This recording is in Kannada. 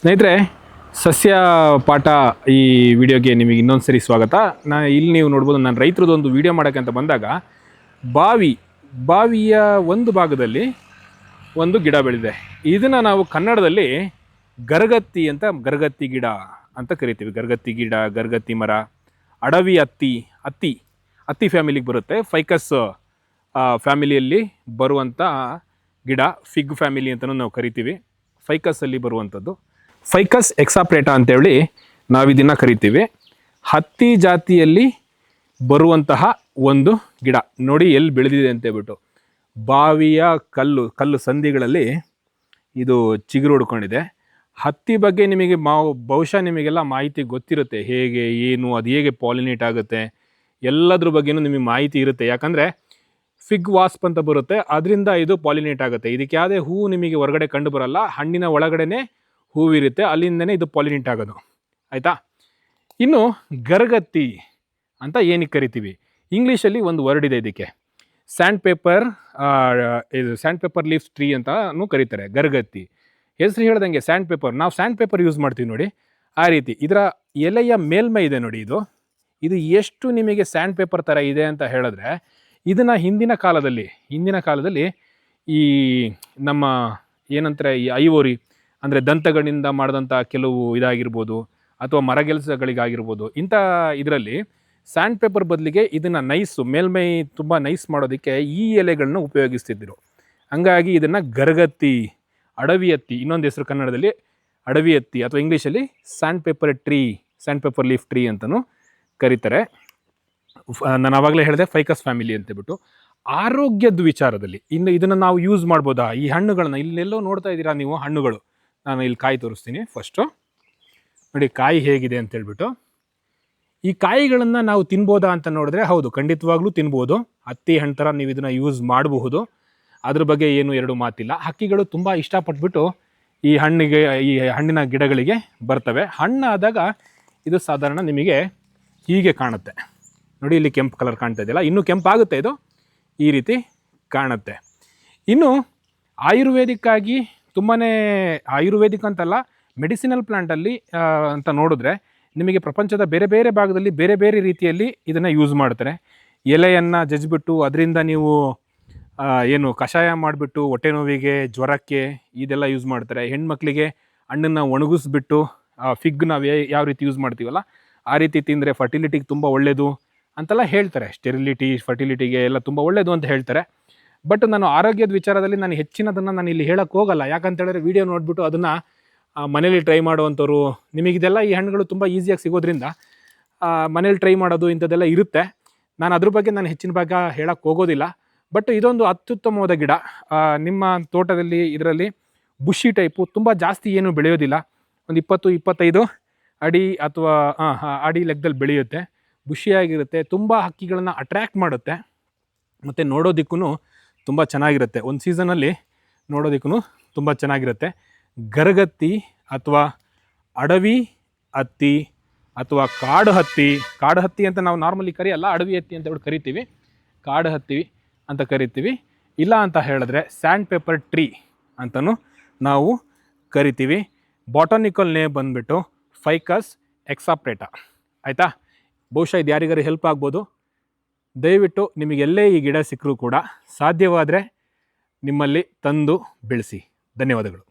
ಸ್ನೇಹಿತರೆ, ಸಸ್ಯ ಪಾಠ ಈ ವಿಡಿಯೋಗೆ ನಿಮಗೆ ಇನ್ನೊಂದು ಸರಿ ಸ್ವಾಗತ. ನಾ ಇಲ್ಲಿ ನೀವು ನೋಡ್ಬೋದು, ನಾನು ರೈತರದೊಂದು ವಿಡಿಯೋ ಮಾಡೋಕ್ಕೆ ಅಂತ ಬಂದಾಗ, ಬಾವಿ, ಬಾವಿಯ ಒಂದು ಭಾಗದಲ್ಲಿ ಒಂದು ಗಿಡ ಬೆಳೆದಿದೆ. ಇದನ್ನು ನಾವು ಕನ್ನಡದಲ್ಲಿ ಗರಗತ್ತಿ ಅಂತ ಗರಗತ್ತಿ ಗಿಡ ಅಂತ ಕರಿತೀವಿ. ಗರಗತ್ತಿ ಗಿಡ, ಗರಗತ್ತಿ ಮರ, ಅಡವಿ ಹತ್ತಿ ಹತ್ತಿ ಹತ್ತಿ ಫ್ಯಾಮಿಲಿಗೆ ಬರುತ್ತೆ. ಫೈಕಸ್ ಫ್ಯಾಮಿಲಿಯಲ್ಲಿ ಬರುವಂಥ ಗಿಡ ಫಿಗ್ ಫ್ಯಾಮಿಲಿ ಅಂತಲೂ ನಾವು ಕರಿತೀವಿ. ಫೈಕಸ್ಸಲ್ಲಿ ಬರುವಂಥದ್ದು ಫೈಕಸ್ ಎಕ್ಸಾಪ್ರೇಟಾ ಅಂತೇಳಿ ನಾವು ಇದನ್ನು ಕರಿತೀವಿ. ಹತ್ತಿ ಜಾತಿಯಲ್ಲಿ ಬರುವಂತಹ ಒಂದು ಗಿಡ. ನೋಡಿ ಎಲ್ಲಿ ಬೆಳೆದಿದೆ ಅಂತ ಹೇಳ್ಬಿಟ್ಟು ಬಾವಿಯ ಕಲ್ಲು ಕಲ್ಲು ಸಂಧಿಗಳಲ್ಲಿ ಇದು ಚಿಗುರು ಹೊಡ್ಕೊಂಡಿದೆ. ಹತ್ತಿ ಬಗ್ಗೆ ನಿಮಗೆ ಮಾ ಬಹುಶಃ ನಿಮಗೆಲ್ಲ ಮಾಹಿತಿ ಗೊತ್ತಿರುತ್ತೆ. ಹೇಗೆ, ಏನು, ಅದು ಹೇಗೆ ಪಾಲಿನೇಟ್ ಆಗುತ್ತೆ. ಎಲ್ಲದ್ರ ಬಗ್ಗೆನೂ ನಿಮಗೆ ಮಾಹಿತಿ ಇರುತ್ತೆ. ಯಾಕಂದರೆ ಫಿಗ್ ವಾಸ್ಪ್ ಅಂತ ಬರುತ್ತೆ. ಅದರಿಂದ ಇದು ಪಾಲಿನೇಟ್ ಆಗುತ್ತೆ. ಇದಕ್ಕೆ ಯಾವುದೇ ಹೂವು ನಿಮಗೆ ಹೊರಗಡೆ ಕಂಡು ಬರಲ್ಲ. ಹಣ್ಣಿನ ಒಳಗಡೆನೆ ಹೂವಿರುತ್ತೆ ಅಲ್ಲಿಂದನೇ ಇದು ಪಾಲಿನೇಟ್ ಆಗೋದು. ಆಯಿತಾ? ಇನ್ನು ಗರಗತ್ತಿ ಅಂತ ಏನಕ್ಕೆ ಕರಿತೀವಿ? ಇಂಗ್ಲೀಷಲ್ಲಿ ಒಂದು ವರ್ಡ್ ಇದೆ ಇದಕ್ಕೆ. ಸ್ಯಾಂಡ್ ಪೇಪರ್ ಇದು ಸ್ಯಾಂಡ್ ಪೇಪರ್ ಲೀವ್ಸ್ ಟ್ರೀ ಅಂತಾನು ಕರೀತಾರೆ ಗರಗತ್ತಿ ಹೆಸರು ಹೇಳ್ದಂಗೆ ಸ್ಯಾಂಡ್ ಪೇಪರ್ ನಾವು ಸ್ಯಾಂಡ್ ಪೇಪರ್ ಯೂಸ್ ಮಾಡ್ತೀವಿ ನೋಡಿ. ಆ ರೀತಿ. ಇದರ ಎಲೆಯ ಮೇಲ್ಮೈ ಇದೆ ನೋಡಿ ಇದು. ಇದು ಎಷ್ಟು ನಿಮಗೆ ಸ್ಯಾಂಡ್ ಪೇಪರ್ ಥರ ಇದೆ ಅಂತ ಹೇಳಿದ್ರೆ, ಇದನ್ನು ಹಿಂದಿನ ಕಾಲದಲ್ಲಿ ಹಿಂದಿನ ಕಾಲದಲ್ಲಿ ಈ ನಮ್ಮ ಏನಂತಾರೆ, ಈ ಐವೋರಿ ಅಂದರೆ ದಂತಗಳಿಂದ ಮಾಡಿದಂಥ ಕೆಲವು ಇದಾಗಿರ್ಬೋದು ಅಥವಾ ಮರಗೆಲಸಗಳಿಗಾಗಿರ್ಬೋದು ಇಂಥ ಇದರಲ್ಲಿ ಸ್ಯಾಂಡ್ ಪೇಪರ್ ಬದಲಿಗೆ ಇದನ್ನು ನೈಸು ಮೇಲ್ಮೈ ತುಂಬ ನೈಸ್ ಮಾಡೋದಕ್ಕೆ ಈ ಎಲೆಗಳನ್ನ ಉಪಯೋಗಿಸ್ತಿದ್ದರು ಹಂಗಾಗಿ ಇದನ್ನು ಗರಗತ್ತಿ, ಅಡವಿ ಹತ್ತಿ ಇನ್ನೊಂದು ಹೆಸರು ಕನ್ನಡದಲ್ಲಿ ಅಡವಿ ಹತ್ತಿ ಅಥವಾ ಇಂಗ್ಲೀಷಲ್ಲಿ sandpaper tree sandpaper leaf tree ಅಂತಲೂ ಕರೀತಾರೆ. ನಾನು ಆವಾಗಲೇ ಹೇಳಿದೆ ಫೈಕಸ್ ಫ್ಯಾಮಿಲಿ ಅಂತೇಳ್ಬಿಟ್ಟು. ಆರೋಗ್ಯದ ವಿಚಾರದಲ್ಲಿ ಇನ್ನು ಇದನ್ನು ನಾವು ಯೂಸ್ ಮಾಡ್ಬೋದಾ? ಈ ಹಣ್ಣುಗಳನ್ನ ಇಲ್ಲೆಲ್ಲೋ ನೋಡ್ತಾ ಇದ್ದೀರಾ ನೀವು ಹಣ್ಣುಗಳು? ನಾನು ಇಲ್ಲಿ ಕಾಯಿ ತೋರಿಸ್ತೀನಿ ಫಸ್ಟು. ನೋಡಿ ಕಾಯಿ ಹೇಗಿದೆ ಅಂತ ಹೇಳ್ಬಿಟ್ಟು. ಈ ಕಾಯಿಗಳನ್ನು ನಾವು ತಿನ್ಬೋದಾ ಅಂತ ನೋಡಿದ್ರೆ ಹೌದು, ಖಂಡಿತವಾಗ್ಲೂ ತಿನ್ಬೋದು. ಹತ್ತಿ ಹಣ್ಣು ಥರ ನೀವು ಇದನ್ನು ಯೂಸ್ ಮಾಡಬಹುದು. ಅದ್ರ ಬಗ್ಗೆ ಏನು ಎರಡು ಮಾತಿಲ್ಲ. ಹಕ್ಕಿಗಳು ತುಂಬ ಇಷ್ಟಪಟ್ಬಿಟ್ಟು ಈ ಹಣ್ಣಿಗೆ, ಈ ಹಣ್ಣಿನ ಗಿಡಗಳಿಗೆ ಬರ್ತವೆ. ಹಣ್ಣಾದಾಗ ಇದು ಸಾಧಾರಣ ನಿಮಗೆ ಹೀಗೆ ಕಾಣುತ್ತೆ. ನೋಡಿ ಇಲ್ಲಿ ಕೆಂಪು ಕಲರ್ ಕಾಣ್ತಾ ಇದೆಯಲ್ಲ, ಇನ್ನೂ ಕೆಂಪಾಗುತ್ತೆ ಇದು. ಈ ರೀತಿ ಕಾಣುತ್ತೆ. ಇನ್ನು ಆಯುರ್ವೇದಿಕ್ಕಾಗಿ ತುಂಬಾ ಆಯುರ್ವೇದಿಕ್ ಅಂತಲ್ಲ ಮೆಡಿಸಿನಲ್ ಪ್ಲಾಂಟಲ್ಲಿ ಅಂತ ನೋಡಿದ್ರೆ ನಿಮಗೆ ಪ್ರಪಂಚದ ಬೇರೆ ಬೇರೆ ಭಾಗದಲ್ಲಿ ಬೇರೆ ಬೇರೆ ರೀತಿಯಲ್ಲಿ ಇದನ್ನು ಯೂಸ್ ಮಾಡ್ತಾರೆ. ಎಲೆಯನ್ನು ಜಜ್ಜಿಬಿಟ್ಟು ಅದರಿಂದ ನೀವು ಏನು ಕಷಾಯ ಮಾಡಿಬಿಟ್ಟು ಹೊಟ್ಟೆ ನೋವಿಗೆ, ಜ್ವರಕ್ಕೆ ಇದೆಲ್ಲ ಯೂಸ್ ಮಾಡ್ತಾರೆ. ಹೆಣ್ಮಕ್ಳಿಗೆ ಹಣ್ಣನ್ನು ಒಣಗಿಸ್ಬಿಟ್ಟು ಫಿಗ್ ನಾವು ಯಾವ ರೀತಿ ಯೂಸ್ ಮಾಡ್ತೀವಲ್ಲ, ಆ ರೀತಿ ತಿಂದರೆ ಫರ್ಟಿಲಿಟಿಗೆ ತುಂಬ ಒಳ್ಳೆಯದು ಅಂತೆಲ್ಲ ಹೇಳ್ತಾರೆ. ಸ್ಟೆರಿಲಿಟಿ ಫರ್ಟಿಲಿಟಿಗೆ ಎಲ್ಲ ತುಂಬ ಒಳ್ಳೆಯದು ಅಂತ ಹೇಳ್ತಾರೆ. ಬಟ್ ನಾನು ಆರೋಗ್ಯದ ವಿಚಾರದಲ್ಲಿ ನಾನು ಹೆಚ್ಚಿನದನ್ನು ನಾನು ಇಲ್ಲಿ ಹೇಳಕ್ಕೆ ಹೋಗಲ್ಲ. ಯಾಕಂತ ಹೇಳಿದ್ರೆ ವಿಡಿಯೋ ನೋಡಿಬಿಟ್ಟು ಅದನ್ನು ಮನೇಲಿ ಟ್ರೈ ಮಾಡುವಂಥವ್ರು ನಿಮಗಿದೆಲ್ಲ ಈ ಹಣ್ಣುಗಳು ತುಂಬ ಈಸಿಯಾಗಿ ಸಿಗೋದ್ರಿಂದ ಮನೇಲಿ ಟ್ರೈ ಮಾಡೋದು ಇಂಥದ್ದೆಲ್ಲ ಇರುತ್ತೆ. ನಾನು ಅದ್ರ ಬಗ್ಗೆ ನಾನು ಹೆಚ್ಚಿನ ಭಾಗ ಹೇಳಕ್ಕೆ ಹೋಗೋದಿಲ್ಲ. ಬಟ್ ಇದೊಂದು ಅತ್ಯುತ್ತಮವಾದ ಗಿಡ. ನಿಮ್ಮ ತೋಟದಲ್ಲಿ, ಇದರಲ್ಲಿ ಬುಷಿ ಟೈಪು ತುಂಬ ಜಾಸ್ತಿ ಏನು ಬೆಳೆಯೋದಿಲ್ಲ. ಒಂದು ಇಪ್ಪತ್ತು, ಇಪ್ಪತ್ತೈದು ಅಡಿ ಅಥವಾ ಅಡಿ ಲೆಕ್ಕದಲ್ಲಿ ಬೆಳೆಯುತ್ತೆ. ಬುಷಿಯಾಗಿರುತ್ತೆ ತುಂಬ ಹಕ್ಕಿಗಳನ್ನು ಅಟ್ರ್ಯಾಕ್ಟ್ ಮಾಡುತ್ತೆ. ಮತ್ತು ನೋಡೋದಕ್ಕೂ ತುಂಬ ಚೆನ್ನಾಗಿರುತ್ತೆ. ಒಂದು ಸೀಸನಲ್ಲಿ ನೋಡೋದಕ್ಕೂ ತುಂಬ ಚೆನ್ನಾಗಿರುತ್ತೆ. ಗರಗತ್ತಿ ಅಥವಾ ಅಡವಿ ಹತ್ತಿ ಅಥವಾ ಕಾಡು ಹತ್ತಿ. ಕಾಡು ಹತ್ತಿ ಅಂತ ನಾವು ನಾರ್ಮಲಿ ಕರೆಯಲ್ಲ, ಅಡವಿ ಹತ್ತಿ ಅಂತ ಹೇಳಿ ಕರಿತೀವಿ. ಕಾಡು ಹತ್ತಿ ಅಂತ ಕರಿತೀವಿ. ಇಲ್ಲ ಅಂತ ಹೇಳಿದ್ರೆ ಸ್ಯಾಂಡ್ ಪೇಪರ್ ಟ್ರೀ ಅಂತಲೂ ನಾವು ಕರಿತೀವಿ. ಬಾಟಾನಿಕಲ್ ನೇಮ್ ಬಂದುಬಿಟ್ಟು ಫೈಕಸ್ ಎಕ್ಸಾಪ್ರೇಟಾ ಆಯಿತಾ? ಬಹುಶಃ ಇದು ಯಾರಿಗಾರು ಹೆಲ್ಪ್ ಆಗ್ಬೋದು. ದಯವಿಟ್ಟು ನಿಮಗೆಲ್ಲೇ ಈ ಗಿಡ ಸಿಕ್ಕರೂ ಕೂಡ ಸಾಧ್ಯವಾದರೆ ನಿಮ್ಮಲ್ಲಿ ತಂದು ಬೆಳೆಸಿ. ಧನ್ಯವಾದಗಳು.